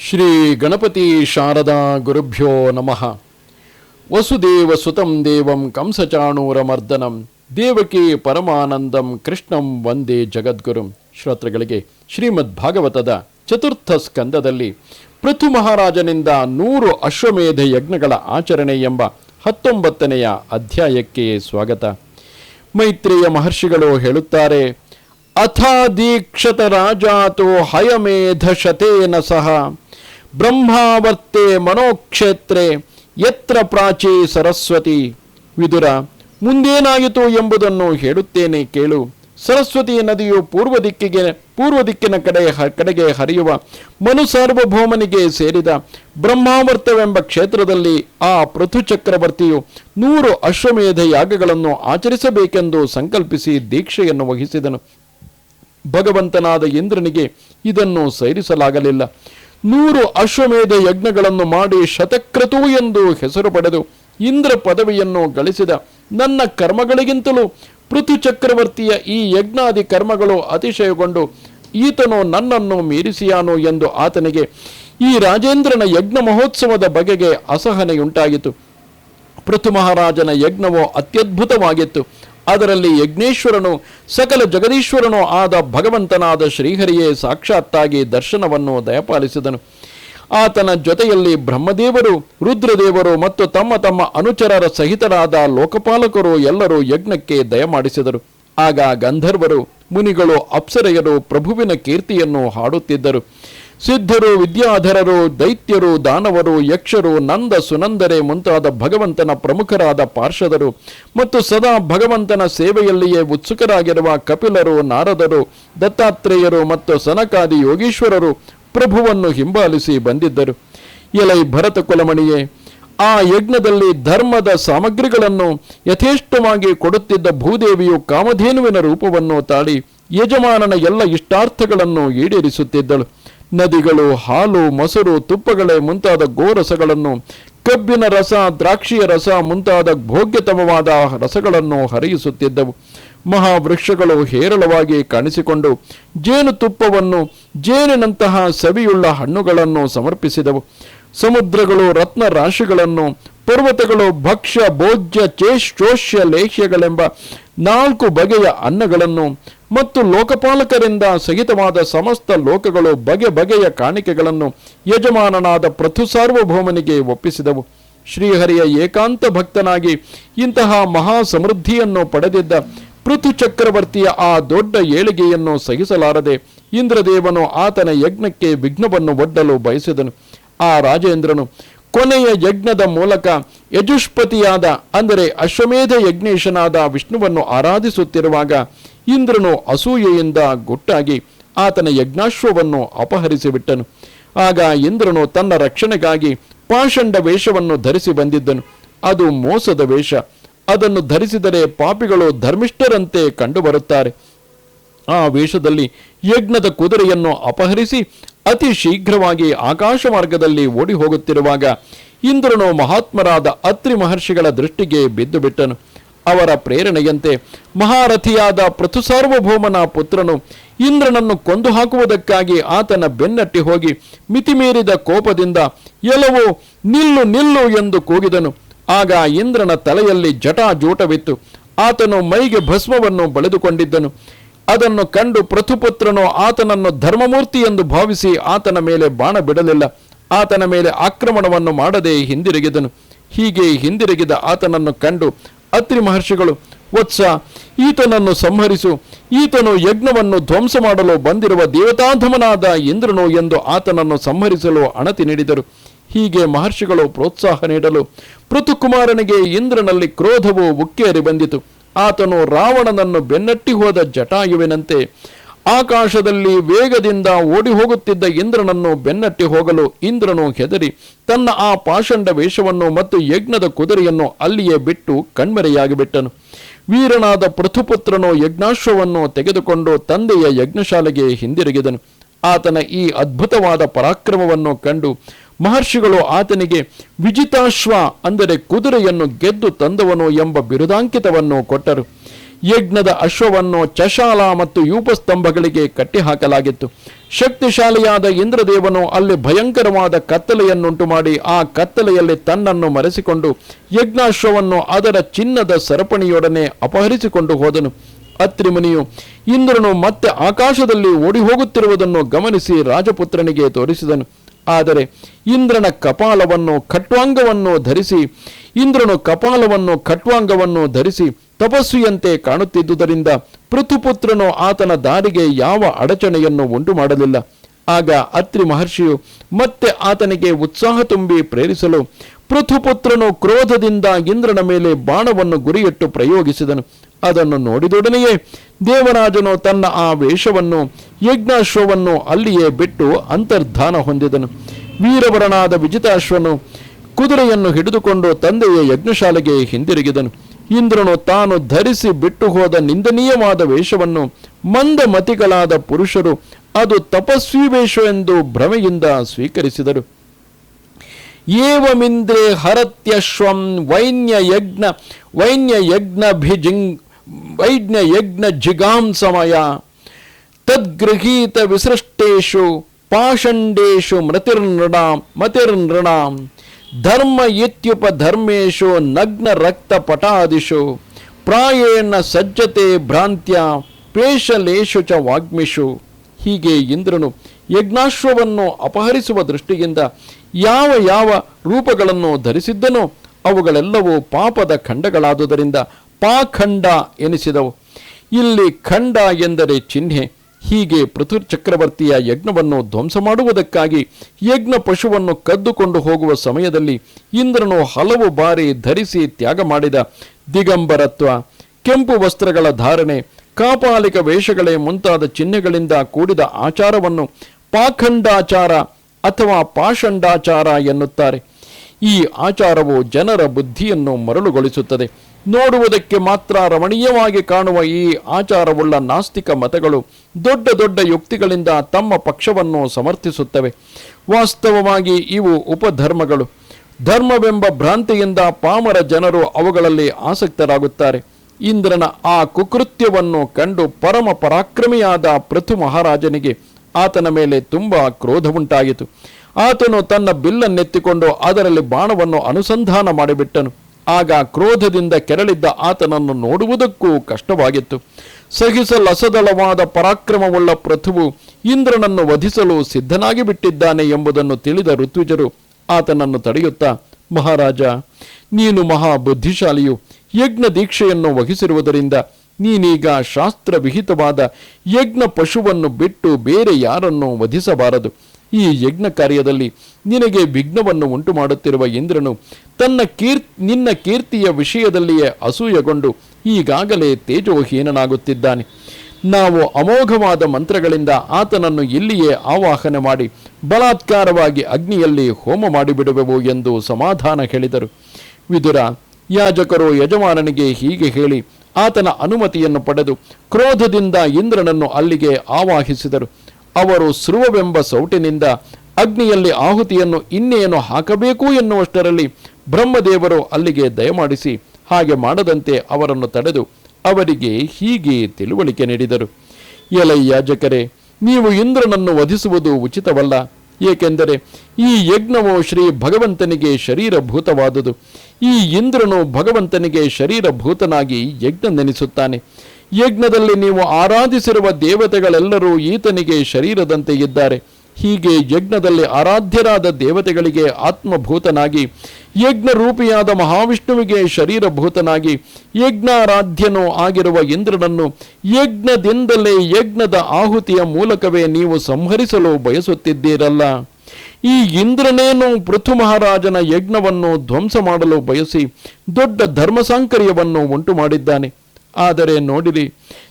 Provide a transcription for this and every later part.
ಶ್ರೀ ಗಣಪತಿ ಶಾರದಾ ಗುರುಭ್ಯೋ ನಮಃ. ವಸುದೇವ ಸುತಂ ದೇವಂ ಕಂಸಚಾಣೂರಮರ್ದನಂ, ದೇವಕಿ ಪರಮಾನಂದಂ ಕೃಷ್ಣಂ ವಂದೇ ಜಗದ್ಗುರುಂ. ಶ್ರೋತೃಗಳಿಗೆ ಶ್ರೀಮದ್ ಭಾಗವತದ ಚತುರ್ಥ ಸ್ಕಂದದಲ್ಲಿ ಪೃಥು ಮಹಾರಾಜನಿಂದ ನೂರು ಅಶ್ವಮೇಧ ಯಜ್ಞಗಳ ಆಚರಣೆ ಎಂಬ ಹತ್ತೊಂಬತ್ತನೆಯ ಅಧ್ಯಾಯಕ್ಕೆ ಸ್ವಾಗತ. ಮೈತ್ರೇಯ ಮಹರ್ಷಿಗಳು ಹೇಳುತ್ತಾರೆ ಅಥಾದೀಕ್ಷತ ರಾಜಾತೋ ಹಯಮೇಧ ಶತೇನ ಸಹ. ಬ್ರಹ್ಮಾವರ್ತೆ ಮನೋಕ್ಷೇತ್ರೆ ಯತ್ರ ಪ್ರಾಚೀ ಸರಸ್ವತಿ. ವಿದುರ, ಮುಂದೇನಾಯಿತು ಎಂಬುದನ್ನು ಹೇಳುತ್ತೇನೆ ಕೇಳು. ಸರಸ್ವತಿ ನದಿಯು ಪೂರ್ವ ದಿಕ್ಕಿಗೆ, ಪೂರ್ವ ದಿಕ್ಕಿನ ಕಡೆ ಕಡೆಗೆ ಹರಿಯುವ ಮನು ಸಾರ್ವಭೌಮನಿಗೆ ಸೇರಿದ ಬ್ರಹ್ಮಾವರ್ತವೆಂಬ ಕ್ಷೇತ್ರದಲ್ಲಿ ಆ ಪೃಥು ಚಕ್ರವರ್ತಿಯು ನೂರು ಅಶ್ವಮೇಧ ಯಾಗಗಳನ್ನು ಆಚರಿಸಬೇಕೆಂದು ಸಂಕಲ್ಪಿಸಿ ದೀಕ್ಷೆಯನ್ನು ವಹಿಸಿದನು. ಭಗವಂತನಾದ ಇಂದ್ರನಿಗೆ ಇದನ್ನು ಸೈರಿಸಲಾಗಲಿಲ್ಲ. ನೂರು ಅಶ್ವಮೇಧ ಯಜ್ಞಗಳನ್ನು ಮಾಡಿ ಶತಕ್ರತು ಎಂದು ಹೆಸರು ಪಡೆದು ಇಂದ್ರ ಪದವಿಯನ್ನು ಗಳಿಸಿದ ನನ್ನ ಕರ್ಮಗಳಿಗಿಂತಲೂ ಪೃಥು ಚಕ್ರವರ್ತಿಯ ಈ ಯಜ್ಞಾದಿ ಕರ್ಮಗಳು ಅತಿಶಯಗೊಂಡು ಈತನು ನನ್ನನ್ನು ಮೀರಿಸಿಯಾನು ಎಂದು ಆತನಿಗೆ ಈ ರಾಜೇಂದ್ರನ ಯಜ್ಞ ಮಹೋತ್ಸವದ ಬಗೆಗೆ ಅಸಹನೆಯುಂಟಾಯಿತು ಪೃಥು ಮಹಾರಾಜನ ಯಜ್ಞವು ಅತ್ಯದ್ಭುತವಾಗಿತ್ತು. ಅದರಲ್ಲಿ ಯಜ್ಞೇಶ್ವರನು, ಸಕಲ ಜಗದೀಶ್ವರನು ಆದ ಭಗವಂತನಾದ ಶ್ರೀಹರಿಯೇ ಸಾಕ್ಷಾತ್ತಾಗಿ ದರ್ಶನವನ್ನು ದಯಪಾಲಿಸಿದನು. ಆತನ ಜೊತೆಯಲ್ಲಿ ಬ್ರಹ್ಮದೇವರು, ರುದ್ರದೇವರು ಮತ್ತು ತಮ್ಮ ತಮ್ಮ ಅನುಚರರ ಸಹಿತರಾದ ಲೋಕಪಾಲಕರು ಎಲ್ಲರೂ ಯಜ್ಞಕ್ಕೆ ದಯಮಾಡಿಸಿದರು. ಆಗ ಗಂಧರ್ವರು, ಮುನಿಗಳು, ಅಪ್ಸರೆಯರು ಪ್ರಭುವಿನ ಕೀರ್ತಿಯನ್ನು ಹಾಡುತ್ತಿದ್ದರು. ಸಿದ್ಧರು, ವಿದ್ಯಾಧರರು, ದೈತ್ಯರು, ದಾನವರು, ಯಕ್ಷರು, ನಂದ ಸುನಂದರೆ ಮುಂತಾದ ಭಗವಂತನ ಪ್ರಮುಖರಾದ ಪಾರ್ಷದರು ಮತ್ತು ಸದಾ ಭಗವಂತನ ಸೇವೆಯಲ್ಲಿಯೇ ಉತ್ಸುಕರಾಗಿರುವ ಕಪಿಲರು, ನಾರದರು, ದತ್ತಾತ್ರೇಯರು ಮತ್ತು ಸನಕಾದಿ ಯೋಗೀಶ್ವರರು ಪ್ರಭುವನ್ನು ಹಿಂಬಾಲಿಸಿ ಬಂದಿದ್ದರು. ಎಲೈ ಭರತ ಕುಲಮಣಿಯೇ, ಆ ಯಜ್ಞದಲ್ಲಿ ಧರ್ಮದ ಸಾಮಗ್ರಿಗಳನ್ನು ಯಥೇಷ್ಟವಾಗಿ ಕೊಡುತ್ತಿದ್ದ ಭೂದೇವಿಯು ಕಾಮಧೇನುವಿನ ರೂಪವನ್ನು ತಾಳಿ ಯಜಮಾನನ ಎಲ್ಲ ಇಷ್ಟಾರ್ಥಗಳನ್ನು ಈಡೇರಿಸುತ್ತಿದ್ದಳು. ನದಿಗಳು, ಹಾಲು, ಮೊಸರು, ತುಪ್ಪಗಳೇ ಮುಂತಾದ ಗೋರಸಗಳನ್ನು, ಕಬ್ಬಿನ ರಸ, ದ್ರಾಕ್ಷಿಯ ರಸ ಮುಂತಾದ ಭೋಗ್ಯತಮವಾದ ರಸಗಳನ್ನು ಹರಿಯಿಸುತ್ತಿದ್ದವು. ಮಹಾವೃಕ್ಷಗಳು ಹೇರಳವಾಗಿ ಕಾಣಿಸಿಕೊಂಡು ಜೇನುತುಪ್ಪವನ್ನು ಜೇನಿನಂತಹ ಸವಿಯುಳ್ಳ ಹಣ್ಣುಗಳನ್ನು ಸಮರ್ಪಿಸಿದವು. ಸಮುದ್ರಗಳು ರತ್ನ ರಾಶಿಗಳನ್ನು ಪರ್ವತಗಳು, ಭಕ್ಷ್ಯ, ಭೋಜ್ಯ, ಚೇಷ್ಟೋಷ್ಯ ಲೇಹ್ಯಗಳೆಂಬ ನಾಲ್ಕು ಬಗೆಯ ಅನ್ನಗಳನ್ನು ಮತ್ತು ಲೋಕಪಾಲಕರಿಂದ ಸಹಿತವಾದ ಸಮಸ್ತ ಲೋಕಗಳು ಬಗೆ ಬಗೆಯ ಕಾಣಿಕೆಗಳನ್ನು ಯಜಮಾನನಾದ ಪ್ರಥು ಸಾರ್ವಭೌಮನಿಗೆ ಒಪ್ಪಿಸಿದವು. ಶ್ರೀಹರಿಯ ಏಕಾಂತ ಭಕ್ತನಾಗಿ ಇಂತಹ ಮಹಾ ಸಮೃದ್ಧಿಯನ್ನು ಪಡೆದಿದ್ದ ಪೃಥು ಚಕ್ರವರ್ತಿಯ ಆ ದೊಡ್ಡ ಏಳಿಗೆಯನ್ನು ಸಹಿಸಲಾರದೆ ಇಂದ್ರದೇವನು ಆತನ ಯಜ್ಞಕ್ಕೆ ವಿಘ್ನವನ್ನು ಒಡ್ಡಲು ಬಯಸಿದನು. ಆ ರಾಜೇಂದ್ರನು ಕೊನೆಯ ಯಜ್ಞದ ಮೂಲಕ ಯಜುಷ್ಪತಿಯಾದ, ಅಂದರೆ ಅಶ್ವಮೇಧ ಯಜ್ಞೇಶನಾದ ವಿಷ್ಣುವನ್ನು ಆರಾಧಿಸುತ್ತಿರುವಾಗ ಇಂದ್ರನು ಅಸೂಯೆಯಿಂದ ಗುಟ್ಟಾಗಿ ಆತನ ಯಜ್ಞಾಶ್ವವನ್ನು ಅಪಹರಿಸಿಬಿಟ್ಟನು. ಆಗ ಇಂದ್ರನು ತನ್ನ ರಕ್ಷಣೆಗಾಗಿ ಪಾಷಂಡ ವೇಷವನ್ನು ಧರಿಸಿ ಬಂದಿದ್ದನು. ಅದು ಮೋಸದ ವೇಷ. ಅದನ್ನು ಧರಿಸಿದರೆ ಪಾಪಿಗಳು ಧರ್ಮಿಷ್ಠರಂತೆ ಕಂಡುಬರುತ್ತಾರೆ. ಆ ವೇಷದಲ್ಲಿ ಯಜ್ಞದ ಕುದುರೆಯನ್ನು ಅಪಹರಿಸಿ ಅತಿ ಶೀಘ್ರವಾಗಿ ಆಕಾಶ ಮಾರ್ಗದಲ್ಲಿ ಓಡಿ ಹೋಗುತ್ತಿರುವಾಗ ಇಂದ್ರನು ಮಹಾತ್ಮರಾದ ಅತ್ರಿ ಮಹರ್ಷಿಗಳ ದೃಷ್ಟಿಗೆ ಬಿದ್ದು ಬಿಟ್ಟನು. ಅವರ ಪ್ರೇರಣೆಯಂತೆ ಮಹಾರಥಿಯಾದ ಪೃಥು ಸಾರ್ವಭೌಮನ ಪುತ್ರನು ಇಂದ್ರನನ್ನು ಕೊಂದು ಹಾಕುವುದಕ್ಕಾಗಿ ಆತನ ಬೆನ್ನಟ್ಟಿ ಹೋಗಿ ಮಿತಿಮೀರಿದ ಕೋಪದಿಂದ ಎಲ್ಲವೂ ನಿಲ್ಲು ನಿಲ್ಲು ಎಂದು ಕೂಗಿದನು. ಆಗ ಇಂದ್ರನ ತಲೆಯಲ್ಲಿ ಜಟಾಜೂಟವಿತ್ತು. ಆತನು ಮೈಗೆ ಭಸ್ಮವನ್ನು ಬಳೆದುಕೊಂಡಿದ್ದನು. ಅದನ್ನು ಕಂಡು ಪ್ರಥುಪುತ್ರನು ಆತನನ್ನು ಧರ್ಮಮೂರ್ತಿ ಎಂದು ಭಾವಿಸಿ ಆತನ ಮೇಲೆ ಬಾಣ ಬಿಡಲಿಲ್ಲ. ಆತನ ಮೇಲೆ ಆಕ್ರಮಣವನ್ನು ಮಾಡದೆ ಹಿಂದಿರುಗಿದನು. ಹೀಗೆ ಹಿಂದಿರುಗಿದ ಆತನನ್ನು ಕಂಡು ಅತ್ರಿ ಮಹರ್ಷಿಗಳು, ವತ್ಸ, ಈತನನ್ನು ಸಂಹರಿಸು. ಈತನು ಯಜ್ಞವನ್ನು ಧ್ವಂಸ ಮಾಡಲು ಬಂದಿರುವ ದೇವತಾಧಮನಾದ ಇಂದ್ರನು ಎಂದು ಆತನನ್ನು ಸಂಹರಿಸಲು ಅಣತಿ ನೀಡಿದರು. ಹೀಗೆ ಮಹರ್ಷಿಗಳು ಪ್ರೋತ್ಸಾಹ ನೀಡಲು ಪೃಥುಕುಮಾರನಿಗೆ ಇಂದ್ರನಲ್ಲಿ ಕ್ರೋಧವು ಉಕ್ಕೇರಿ ಬಂದಿತು. ಆತನು ರಾವಣನನ್ನು ಬೆನ್ನಟ್ಟಿ ಹೋದ ಜಟಾಯುವಿನಂತೆ ಆಕಾಶದಲ್ಲಿ ವೇಗದಿಂದ ಓಡಿ ಹೋಗುತ್ತಿದ್ದ ಇಂದ್ರನನ್ನು ಬೆನ್ನಟ್ಟಿ ಹೋಗಲು ಇಂದ್ರನು ಹೆದರಿ ತನ್ನ ಆ ಪಾಷಂಡ ವೇಷವನ್ನು ಮತ್ತು ಯಜ್ಞದ ಕುದುರೆಯನ್ನು ಅಲ್ಲಿಯೇ ಬಿಟ್ಟು ಕಣ್ಮರೆಯಾಗಿಬಿಟ್ಟನು. ವೀರನಾದ ಪೃಥುಪುತ್ರನು ಯಜ್ಞಾಶ್ವವನ್ನು ತೆಗೆದುಕೊಂಡು ತಂದೆಯ ಯಜ್ಞಶಾಲೆಗೆ ಹಿಂದಿರುಗಿದನು. ಆತನ ಈ ಅದ್ಭುತವಾದ ಪರಾಕ್ರಮವನ್ನು ಕಂಡು ಮಹರ್ಷಿಗಳು ಆತನಿಗೆ ವಿಜಿತಾಶ್ವ ಅಂದರೆ ಕುದುರೆಯನ್ನು ಗೆದ್ದು ತಂದವನು ಎಂಬ ಬಿರುದಾಂಕಿತವನ್ನು ಕೊಟ್ಟರು. ಯಜ್ಞದ ಅಶ್ವವನ್ನು ಚಶಾಲ ಮತ್ತು ಯೂಪಸ್ತಂಭಗಳಿಗೆ ಕಟ್ಟಿಹಾಕಲಾಗಿತ್ತು. ಶಕ್ತಿಶಾಲಿಯಾದ ಇಂದ್ರದೇವನು ಅಲ್ಲಿ ಭಯಂಕರವಾದ ಕತ್ತಲೆಯನ್ನುಂಟು ಮಾಡಿ ಆ ಕತ್ತಲೆಯಲ್ಲಿ ತನ್ನನ್ನು ಮರೆಸಿಕೊಂಡು ಯಜ್ಞಾಶ್ವವನ್ನು ಅದರ ಚಿನ್ನದ ಸರಪಣಿಯೊಡನೆ ಅಪಹರಿಸಿಕೊಂಡು ಹೋದನು. ಅತ್ರಿಮುನಿಯು, ಇಂದ್ರನು ಮತ್ತೆ ಆಕಾಶದಲ್ಲಿ ಓಡಿ ಹೋಗುತ್ತಿರುವುದನ್ನು ಗಮನಿಸಿ ರಾಜಪುತ್ರನಿಗೆ ತೋರಿಸಿದನು. ಆದರೆ ಇಂದ್ರನ ಕಪಾಲವನ್ನು, ಖಟ್ವಾಂಗವನ್ನು ಧರಿಸಿ, ಇಂದ್ರನು ಕಪಾಲವನ್ನು, ಖಟ್ವಾಂಗವನ್ನು ಧರಿಸಿ ತಪಸ್ವಿಯಂತೆ ಕಾಣುತ್ತಿದ್ದುದರಿಂದ ಪೃಥುಪುತ್ರನು ಆತನ ದಾರಿಗೆ ಯಾವ ಅಡಚಣೆಯನ್ನು ಉಂಟು ಮಾಡಲಿಲ್ಲ. ಆಗ ಅತ್ರಿ ಮಹರ್ಷಿಯು ಮತ್ತೆ ಆತನಿಗೆ ಉತ್ಸಾಹ ತುಂಬಿ ಪ್ರೇರಿಸಲು ಪೃಥುಪುತ್ರನು ಕ್ರೋಧದಿಂದ ಇಂದ್ರನ ಮೇಲೆ ಬಾಣವನ್ನು ಗುರಿಯಿಟ್ಟು ಪ್ರಯೋಗಿಸಿದನು. ಅದನ್ನು ನೋಡಿದೊಡನೆಯೇ ದೇವರಾಜನು ತನ್ನ ಆ ವೇಷವನ್ನು ಯಜ್ಞಾಶ್ವವನ್ನು ಅಲ್ಲಿಯೇ ಬಿಟ್ಟು ಅಂತರ್ಧಾನ ಹೊಂದಿದನು. ವೀರವರನಾದ ವಿಜಿತಾಶ್ವನು ಕುದುರೆಯನ್ನು ಹಿಡಿದುಕೊಂಡು ತಂದೆಯ ಯಜ್ಞಶಾಲೆಗೆ ಹಿಂದಿರುಗಿದನು. ಇಂದ್ರನು ತಾನು ಧರಿಸಿ ಬಿಟ್ಟು ಹೋದ ನಿಂದನೀಯವಾದ ವೇಷವನ್ನು ಮಂದಮತಿಗಳಾದ ಪುರುಷರು ಅದು ತಪಸ್ವಿ ವೇಷ ಎಂದು ಭ್ರಮೆಯಿಂದ ಸ್ವೀಕರಿಸಿದರು. ಏವಮಿಂದ್ರೆ ಹರತ್ಯಶ್ವಂ ವೈನ್ಯ ಯಜ್ಞ ವೈನ್ಯ ಯಜ್ಞ ಭಿಜಿಂಗ್ ವೈಜ್ಞ ಯಜ್ಞ ಜಿಗಾಂಸಮಯ ತದ್ಗೃಹೀತ ವಿಸೃಷ್ಟೇಶು ಪಾಷಂಡೇಶು ಮೃತಿರ್ನೃಣಾಂ, ಮತಿರ್ನೃಣಾಂ. ಧರ್ಮ ಇತ್ಯುಪಧರ್ಮೇಶು ನಗ್ನ ರಕ್ತ ಪಟಾದಿಷು ಪ್ರಾಯೇಣ ಸಜ್ಜತೆ ಭ್ರಾಂತ್ಯ ಪೇಶಲೇಶು ಚ ವಾಗ್ಮಿಷು ಹೀಗೆ ಇಂದ್ರನು ಯಜ್ಞಾಶ್ವವನ್ನು ಅಪಹರಿಸುವ ದೃಷ್ಟಿಯಿಂದ ಯಾವ ಯಾವ ರೂಪಗಳನ್ನು ಧರಿಸಿದ್ದನೋ ಅವುಗಳೆಲ್ಲವೂ ಪಾಪದ ಖಂಡಗಳಾದುದರಿಂದ ಪಾಖಂಡ ಎನಿಸಿದವು. ಇಲ್ಲಿ ಖಂಡ ಎಂದರೆ ಚಿಹ್ನೆ. ಹೀಗೆ ಪೃಥ್ವಿ ಚಕ್ರವರ್ತಿಯ ಯಜ್ಞವನ್ನು ಧ್ವಂಸ ಮಾಡುವುದಕ್ಕಾಗಿ ಯಜ್ಞ ಪಶುವನ್ನು ಕದ್ದುಕೊಂಡು ಹೋಗುವ ಸಮಯದಲ್ಲಿ ಇಂದ್ರನು ಹಲವು ಬಾರಿ ಧರಿಸಿ ತ್ಯಾಗ ಮಾಡಿದ ದಿಗಂಬರತ್ವ. ಕೆಂಪು ವಸ್ತ್ರಗಳ ಧಾರಣೆ, ಕಾಪಾಲಿಕ ವೇಷಗಳೇ ಮುಂತಾದ ಚಿಹ್ನೆಗಳಿಂದ ಕೂಡಿದ ಆಚಾರವನ್ನು ಪಾಖಂಡಾಚಾರ ಅಥವಾ ಪಾಷಂಡಾಚಾರ ಎನ್ನುತ್ತಾರೆ. ಈ ಆಚಾರವು ಜನರ ಬುದ್ಧಿಯನ್ನು ಮರಳುಗೊಳಿಸುತ್ತದೆ. ನೋಡುವುದಕ್ಕೆ ಮಾತ್ರ ರಮಣೀಯವಾಗಿ ಕಾಣುವ ಈ ಆಚಾರವುಳ್ಳ ನಾಸ್ತಿಕ ಮತಗಳು ದೊಡ್ಡ ದೊಡ್ಡ ಯುಕ್ತಿಗಳಿಂದ ತಮ್ಮ ಪಕ್ಷವನ್ನು ಸಮರ್ಥಿಸುತ್ತವೆ. ವಾಸ್ತವವಾಗಿ ಇವು ಉಪಧರ್ಮಗಳು. ಧರ್ಮವೆಂಬ ಭ್ರಾಂತಿಯಿಂದ ಪಾಮರ ಜನರು ಅವುಗಳಲ್ಲಿ ಆಸಕ್ತರಾಗುತ್ತಾರೆ. ಇಂದ್ರನ ಆ ಕುಕೃತ್ಯವನ್ನು ಕಂಡು ಪರಮ ಪರಾಕ್ರಮಿಯಾದ ಪೃಥು ಮಹಾರಾಜನಿಗೆ ಆತನ ಮೇಲೆ ತುಂಬಾ ಕ್ರೋಧವುಂಟಾಯಿತು. ಆತನು ತನ್ನ ಬಿಲ್ಲನ್ನೆತ್ತಿಕೊಂಡು ಅದರಲ್ಲಿ ಬಾಣವನ್ನು ಅನುಸಂಧಾನ ಮಾಡಿಬಿಟ್ಟನು. ಆಗ ಕ್ರೋಧದಿಂದ ಕೆರಳಿದ್ದ ಆತನನ್ನು ನೋಡುವುದಕ್ಕೂ ಕಷ್ಟವಾಗಿತ್ತು. ಸಹಿಸಲಸದಳವಾದ ಪರಾಕ್ರಮವುಳ್ಳ ಪೃಥುವು ಇಂದ್ರನನ್ನು ವಧಿಸಲು ಸಿದ್ಧನಾಗಿ ಬಿಟ್ಟಿದ್ದಾನೆ ಎಂಬುದನ್ನು ತಿಳಿದ ಋತ್ವಿಜರು ಆತನನ್ನು ತಡೆಯುತ್ತಾ, ಮಹಾರಾಜ, ನೀನು ಮಹಾ ಬುದ್ಧಿಶಾಲಿಯು ಯಜ್ಞ ದೀಕ್ಷೆಯನ್ನು ವಹಿಸಿರುವುದರಿಂದ ನೀನೀಗ ಶಾಸ್ತ್ರ ವಿಹಿತವಾದ ಯಜ್ಞ ಪಶುವನ್ನು ಬಿಟ್ಟು ಬೇರೆ ಯಾರನ್ನು ವಧಿಸಬಾರದು. ಈ ಯಜ್ಞ ಕಾರ್ಯದಲ್ಲಿ ನಿನಗೆ ವಿಘ್ನವನ್ನು ಉಂಟು ಮಾಡುತ್ತಿರುವ ಇಂದ್ರನು ತನ್ನ ಕೀರ್, ನಿನ್ನ ಕೀರ್ತಿಯ ವಿಷಯದಲ್ಲಿಯೇ ಅಸೂಯಗೊಂಡು ಈಗಾಗಲೇ ತೇಜೋಹೀನನಾಗುತ್ತಿದ್ದಾನೆ. ನಾವು ಅಮೋಘವಾದ ಮಂತ್ರಗಳಿಂದ ಆತನನ್ನು ಇಲ್ಲಿಯೇ ಆವಾಹನೆ ಮಾಡಿ ಬಲಾತ್ಕಾರವಾಗಿ ಅಗ್ನಿಯಲ್ಲಿ ಹೋಮ ಮಾಡಿಬಿಡುವೆವು ಎಂದು ಸಮಾಧಾನ ಹೇಳಿದರು. ವಿದುರ, ಯಾಜಕರು ಯಜಮಾನನಿಗೆ ಹೀಗೆ ಹೇಳಿ ಆತನ ಅನುಮತಿಯನ್ನು ಪಡೆದು ಕ್ರೋಧದಿಂದ ಇಂದ್ರನನ್ನು ಅಲ್ಲಿಗೆ ಆವಾಹಿಸಿದರು. ಅವರು ಸುರುವವೆಂಬ ಸೌಟಿನಿಂದ ಅಗ್ನಿಯಲ್ಲಿ ಆಹುತಿಯನ್ನು ಇನ್ನೇನು ಹಾಕಬೇಕು ಎನ್ನುವಷ್ಟರಲ್ಲಿ ಬ್ರಹ್ಮದೇವರು ಅಲ್ಲಿಗೆ ದಯಮಾಡಿಸಿ ಹಾಗೆ ಮಾಡದಂತೆ ಅವರನ್ನು ತಡೆದು ಅವರಿಗೆ ಹೀಗೆ ತಿಳುವಳಿಕೆ ನೀಡಿದರು. ಎಲೈ ಯಾಜಕರೇ, ನೀವು ಇಂದ್ರನನ್ನು ವಧಿಸುವುದು ಉಚಿತವಲ್ಲ. ಏಕೆಂದರೆ ಈ ಯಜ್ಞವು ಶ್ರೀ ಭಗವಂತನಿಗೆ ಶರೀರಭೂತವಾದುದು. ಈ ಇಂದ್ರನು ಭಗವಂತನಿಗೆ ಶರೀರಭೂತನಾಗಿ ಯಜ್ಞ ನೆನೆಸುತ್ತಾನೆ ಯಜ್ಞದಲ್ಲಿ ನೀವು ಆರಾಧಿಸಿರುವ ದೇವತೆಗಳೆಲ್ಲರೂ ಈತನಿಗೆ ಶರೀರದಂತೆ ಇದ್ದಾರೆ. ಹೀಗೆ ಯಜ್ಞದಲ್ಲಿ ಆರಾಧ್ಯರಾದ ದೇವತೆಗಳಿಗೆ ಆತ್ಮಭೂತನಾಗಿ ಯಜ್ಞ ರೂಪಿಯಾದ ಮಹಾವಿಷ್ಣುವಿಗೆ ಶರೀರಭೂತನಾಗಿ, ಯಜ್ಞಾರಾಧ್ಯನೂ ಆಗಿರುವ ಇಂದ್ರನನ್ನು ಯಜ್ಞದಿಂದಲೇ ಯಜ್ಞದ ಆಹುತಿಯ ಮೂಲಕವೇ ನೀವು ಸಂಹರಿಸಲು ಬಯಸುತ್ತಿದ್ದೀರಲ್ಲ. ಈ ಇಂದ್ರನೇನು ಪೃಥು ಮಹಾರಾಜನ ಯಜ್ಞವನ್ನು ಧ್ವಂಸ ಮಾಡಲು ಬಯಸಿ, ದೊಡ್ಡ ಧರ್ಮಸಾಂಕರ್ಯವನ್ನು ಉಂಟು ಮಾಡಿದ್ದಾನೆ ಆದರೆ ನೋಡಿರಿ,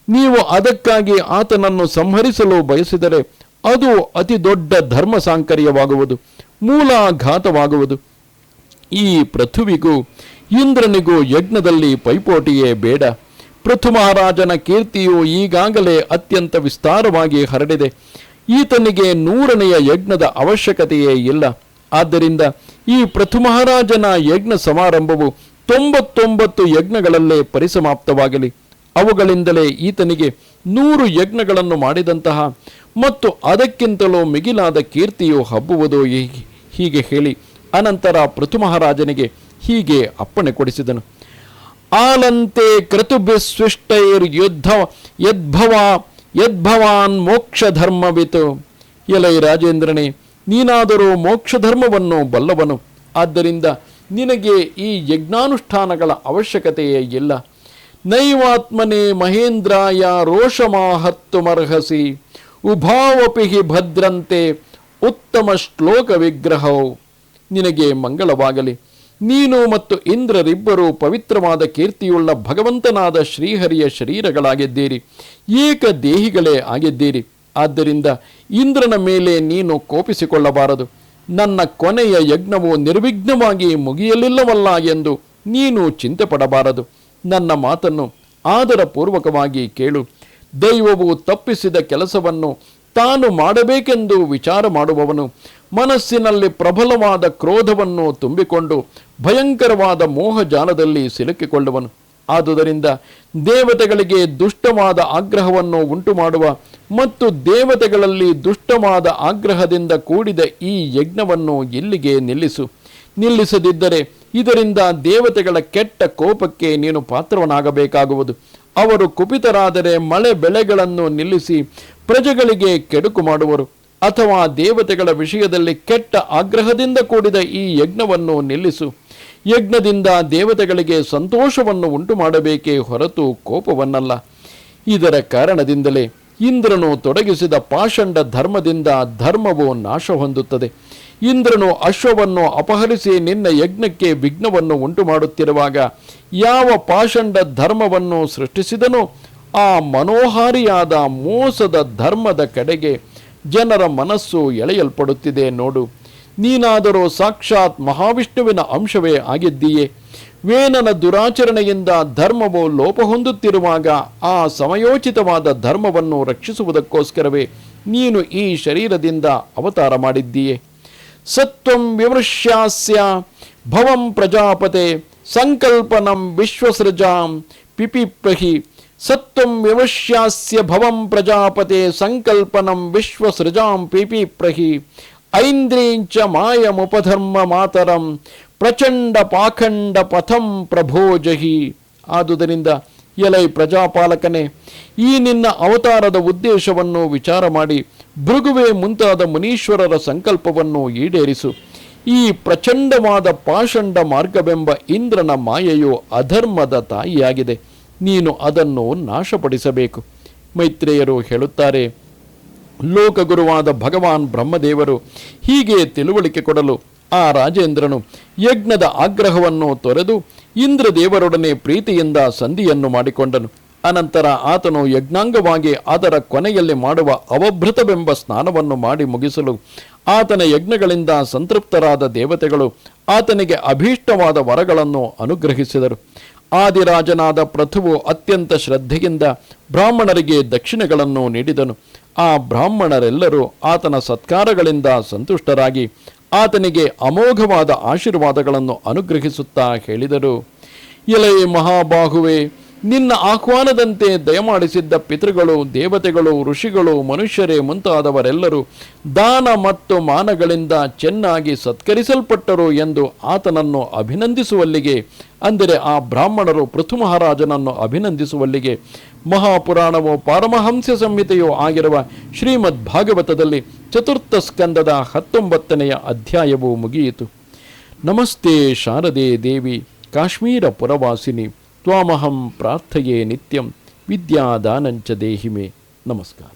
ನೀವು ಅದಕ್ಕಾಗಿ ಆತನನ್ನು ಸಂಹರಿಸಲು ಬಯಸಿದರೆ ಅದು ಅತಿ ದೊಡ್ಡ ಧರ್ಮ ಸಾಂಕರ್ಯವಾಗುವುದು ಮೂಲಾಘಾತವಾಗುವುದು. ಈ ಪೃಥುವಿಗೂ ಇಂದ್ರನಿಗೂ ಯಜ್ಞದಲ್ಲಿ ಪೈಪೋಟಿಯೇ ಬೇಡ. ಪೃಥು ಮಹಾರಾಜನ ಕೀರ್ತಿಯು ಈಗಾಗಲೇ ಅತ್ಯಂತ ವಿಸ್ತಾರವಾಗಿ ಹರಡಿದೆ. ಈತನಿಗೆ ನೂರನೆಯ ಯಜ್ಞದ ಅವಶ್ಯಕತೆಯೇ ಇಲ್ಲ. ಆದ್ದರಿಂದ ಈ ಪೃಥು ಮಹಾರಾಜನ ಯಜ್ಞ ಸಮಾರಂಭವು ತೊಂಬತ್ತೊಂಬತ್ತು ಯಜ್ಞಗಳಲ್ಲೇ ಪರಿಸಮಾಪ್ತವಾಗಲಿ. ಅವುಗಳಿಂದಲೇ ಈತನಿಗೆ ನೂರು ಯಜ್ಞಗಳನ್ನು ಮಾಡಿದಂತಹ ಮತ್ತು ಅದಕ್ಕಿಂತಲೂ ಮಿಗಿಲಾದ ಕೀರ್ತಿಯು ಹಬ್ಬುವುದು ಹೀಗೆ- ಹೇಳಿ ಅನಂತರ ಪೃಥು ಮಹಾರಾಜನಿಗೆ ಹೀಗೆ ಅಪ್ಪಣೆ ಕೊಡಿಸಿದನು. ಆಲಂತೆ ಕ್ರತುಭಿಸ್ವಿಷ್ಟೈರ್ ಯುದ್ಧ ಯದ್ಭವ, ಯದ್ಭವಾನ್ ಮೋಕ್ಷ ಧರ್ಮವಿತು ಎಲೈ ರಾಜೇಂದ್ರನೇ, ನೀನಾದರೂ ಮೋಕ್ಷ ಧರ್ಮವನ್ನು ಬಲ್ಲವನು. ಆದ್ದರಿಂದ ನಿನಗೆ ಈ ಯಜ್ಞಾನುಷ್ಠಾನಗಳ ಅವಶ್ಯಕತೆಯೇ ಇಲ್ಲ. ನೈವಾತ್ಮನೆ ಮಹೇಂದ್ರಾಯ ರೋಷಮಾಹತ್ತುಮರ್ಹಸಿ ಉಭಾವಪಿ ಹಿ ಭದ್ರಂತೆ ಉತ್ತಮ ಶ್ಲೋಕ ವಿಗ್ರಹವು ನಿನಗೆ ಮಂಗಳವಾಗಲಿ. ನೀನು ಮತ್ತು ಇಂದ್ರರಿಬ್ಬರು ಪವಿತ್ರವಾದ ಕೀರ್ತಿಯುಳ್ಳ ಭಗವಂತನಾದ ಶ್ರೀಹರಿಯ ಶರೀರಗಳಾಗಿದ್ದೀರಿ. ಏಕ ದೇಹಿಗಳೇ ಆಗಿದ್ದೀರಿ. ಆದ್ದರಿಂದ ಇಂದ್ರನ ಮೇಲೆ ನೀನು ಕೋಪಿಸಿಕೊಳ್ಳಬಾರದು. ನನ್ನ ಕೊನೆಯ ಯಜ್ಞವು ನಿರ್ವಿಘ್ನವಾಗಿ ಮುಗಿಯಲಿಲ್ಲವಲ್ಲ ಎಂದು ನೀನು ಚಿಂತೆ ಪಡಬಾರದು ನನ್ನ ಮಾತನ್ನು ಆದರಪೂರ್ವಕವಾಗಿ ಕೇಳು. ದೈವವು ತಪ್ಪಿಸಿದ ಕೆಲಸವನ್ನು ತಾನು ಮಾಡಬೇಕೆಂದು ವಿಚಾರ ಮಾಡುವವನು ಮನಸ್ಸಿನಲ್ಲಿ ಪ್ರಬಲವಾದ ಕ್ರೋಧವನ್ನು ತುಂಬಿಕೊಂಡು ಭಯಂಕರವಾದ ಮೋಹಜಾಲದಲ್ಲಿ ಸಿಲುಕಿಕೊಳ್ಳುವನು. ಆದುದರಿಂದ ದೇವತೆಗಳಿಗೆ ದುಷ್ಟವಾದ ಆಗ್ರಹವನ್ನು ಉಂಟು ಮಾಡುವ ಮತ್ತು ದೇವತೆಗಳಲ್ಲಿ ದುಷ್ಟವಾದ ಆಗ್ರಹದಿಂದ ಕೂಡಿದ ಈ ಯಜ್ಞವನ್ನು ಇಲ್ಲಿಗೆ ನಿಲ್ಲಿಸು. ನಿಲ್ಲಿಸದಿದ್ದರೆ ಇದರಿಂದ ದೇವತೆಗಳ ಕೆಟ್ಟ ಕೋಪಕ್ಕೆ ನೀನು ಪಾತ್ರವನಾಗಬೇಕಾಗುವುದು. ಅವರು ಕುಪಿತರಾದರೆ ಮಳೆ ಬೆಳೆಗಳನ್ನು ನಿಲ್ಲಿಸಿ ಪ್ರಜೆಗಳಿಗೆ ಕೆಡುಕು ಮಾಡುವರು. ಅಥವಾ ದೇವತೆಗಳ ವಿಷಯದಲ್ಲಿ ಕೆಟ್ಟ ಆಗ್ರಹದಿಂದ ಕೂಡಿದ ಈ ಯಜ್ಞವನ್ನು ನಿಲ್ಲಿಸು. ಯಜ್ಞದಿಂದ ದೇವತೆಗಳಿಗೆ ಸಂತೋಷವನ್ನು ಉಂಟು ಮಾಡಬೇಕೇ ಹೊರತು ಕೋಪವನ್ನಲ್ಲ. ಇದರ ಕಾರಣದಿಂದಲೇ ಇಂದ್ರನು ತೊಡಗಿಸಿದ ಪಾಷಂಡ ಧರ್ಮದಿಂದ ಧರ್ಮವು ನಾಶ ಹೊಂದುತ್ತದೆ. ಇಂದ್ರನು ಅಶ್ವವನ್ನು ಅಪಹರಿಸಿ ನಿನ್ನ ಯಜ್ಞಕ್ಕೆ ವಿಘ್ನವನ್ನು ಉಂಟು ಮಾಡುತ್ತಿರುವಾಗ ಯಾವ ಪಾಷಂಡ ಧರ್ಮವನ್ನು ಸೃಷ್ಟಿಸಿದನೋ ಆ ಮನೋಹಾರಿಯಾದ ಮೋಸದ ಧರ್ಮದ ಕಡೆಗೆ ಜನರ ಮನಸ್ಸು ಎಳೆಯಲ್ಪಡುತ್ತಿದೆ ನೋಡು. ನೀನಾದರೂ ಸಾಕ್ಷಾತ್ ಮಹಾವಿಷ್ಣುವಿನ ಅಂಶವೇ ಆಗಿದ್ದೀಯೇ. ವೇನನ ದುರಾಚರಣೆಯಿಂದ ಧರ್ಮವು ಲೋಪ ಹೊಂದುತ್ತಿರುವಾಗ ಆ ಸಮಯೋಚಿತವಾದ ಧರ್ಮವನ್ನು ರಕ್ಷಿಸುವುದಕ್ಕೋಸ್ಕರವೇ ನೀನು ಈ ಶರೀರದಿಂದ ಅವತಾರ ಮಾಡಿದ್ದೀಯೆ. ಸತ್ವಂ ವಿಮೃಶ್ಯಾಸ್ಯ ಭವಂ ಪ್ರಜಾಪತೆ, ಸಂಕಲ್ಪನಂ ವಿಶ್ವಸೃಜಾಂ, ಪಿಪಿಪ್ರಹಿ, ಸತ್ವಂ ವಿಮೃಶ್ಯಾಸ್ಯ ಭವಂ ಪ್ರಜಾಪತೆ, ಸಂಕಲ್ಪನಂ ವಿಶ್ವಸೃಜಾಂ, ಪಿಪಿಪ್ರಹಿ ಐಂದ್ರೀಂಚ ಮಾಯಮುಪಧರ್ಮ ಮಾತರಂ ಪ್ರಚಂಡ ಪಾಖಂಡ ಪಥಂ ಪ್ರಭೋಜಹಿ ಆದುದರಿಂದ ಎಲೈ ಪ್ರಜಾಪಾಲಕನೇ, ಈ ನಿನ್ನ ಅವತಾರದ ಉದ್ದೇಶವನ್ನು ವಿಚಾರ ಮಾಡಿ, ಭೃಗುವೆ ಮುಂತಾದ ಮುನೀಶ್ವರರ ಸಂಕಲ್ಪವನ್ನು ಈಡೇರಿಸು. ಈ ಪ್ರಚಂಡವಾದ ಪಾಷಂಡ ಮಾರ್ಗವೆಂಬ ಇಂದ್ರನ ಮಾಯೆಯು ಅಧರ್ಮದ ತಾಯಿಯಾಗಿದೆ. ನೀನು ಅದನ್ನು ನಾಶಪಡಿಸಬೇಕು. ಮೈತ್ರೇಯರು ಹೇಳುತ್ತಾರೆ ಲೋಕಗುರುವಾದ ಭಗವಾನ್ ಬ್ರಹ್ಮದೇವರು ಹೀಗೆ ತಿಳುವಳಿಕೆ ಕೊಡಲು ಆ ರಾಜೇಂದ್ರನು ಯಜ್ಞದ ಆಗ್ರಹವನ್ನು ತೊರೆದು ಇಂದ್ರದೇವರೊಡನೆ ಪ್ರೀತಿಯಿಂದ ಸಂಧಿಯನ್ನು ಮಾಡಿಕೊಂಡನು. ಅನಂತರ ಆತನು ಯಜ್ಞಾಂಗವಾಗಿ ಅದರ ಕೊನೆಯಲ್ಲಿ ಮಾಡುವ ಅವಭೃತವೆಂಬ ಸ್ನಾನವನ್ನು ಮಾಡಿ ಮುಗಿಸಲು ಆತನ ಯಜ್ಞಗಳಿಂದ ಸಂತೃಪ್ತರಾದ ದೇವತೆಗಳು ಆತನಿಗೆ ಅಭೀಷ್ಟವಾದ ವರಗಳನ್ನು ಅನುಗ್ರಹಿಸಿದರು. ಆದಿರಾಜನಾದ ಪ್ರಥುವು ಅತ್ಯಂತ ಶ್ರದ್ಧೆಯಿಂದ ಬ್ರಾಹ್ಮಣರಿಗೆ ದಕ್ಷಿಣಗಳನ್ನು ನೀಡಿದನು. ಆ ಬ್ರಾಹ್ಮಣರೆಲ್ಲರೂ ಆತನ ಸತ್ಕಾರಗಳಿಂದ ಸಂತುಷ್ಟರಾಗಿ ಆತನಿಗೆ ಅಮೋಘವಾದ ಆಶೀರ್ವಾದಗಳನ್ನು ಅನುಗ್ರಹಿಸುತ್ತಾ ಹೇಳಿದರು. ಎಲೆ ಮಹಾಬಾಹುವೆ, ನಿನ್ನ ಆಹ್ವಾನದಂತೆ ದಯಮಾಡಿಸಿದ್ದ ಪಿತೃಗಳು, ದೇವತೆಗಳು, ಋಷಿಗಳು, ಮನುಷ್ಯರೇ ಮುಂತಾದವರೆಲ್ಲರೂ ದಾನ ಮತ್ತು ಮಾನಗಳಿಂದ ಚೆನ್ನಾಗಿ ಸತ್ಕರಿಸಲ್ಪಟ್ಟರು ಎಂದು ಆತನನ್ನು ಅಭಿನಂದಿಸುವಲ್ಲಿಗೆ, ಅಂದರೆ ಆ ಬ್ರಾಹ್ಮಣರು ಪೃಥು ಮಹಾರಾಜನನ್ನು ಅಭಿನಂದಿಸುವಲ್ಲಿಗೆ ಮಹಾಪುರಾಣವು ಪಾರಮಹಂಸ ಸಂಹಿತೆಯೋ ಆಗಿರುವ ಶ್ರೀಮದ್ ಭಾಗವತದಲ್ಲಿ ಚತುರ್ಥ ಸ್ಕಂದದ ಹತ್ತೊಂಬತ್ತನೆಯ ಅಧ್ಯಾಯವು ಮುಗಿಯಿತು. ನಮಸ್ತೆ ಶಾರದೆ ದೇವಿ, ಕಾಶ್ಮೀರ ಪುರವಾಸಿನಿ, ತ್ವಾಮಹಂ ಪ್ರಾರ್ಥೆಯೇ ನಿತ್ಯಂ, ವಿದ್ಯಾದಾನಂಚ ದೇಹಿಮೆ. ನಮಸ್ಕಾರ.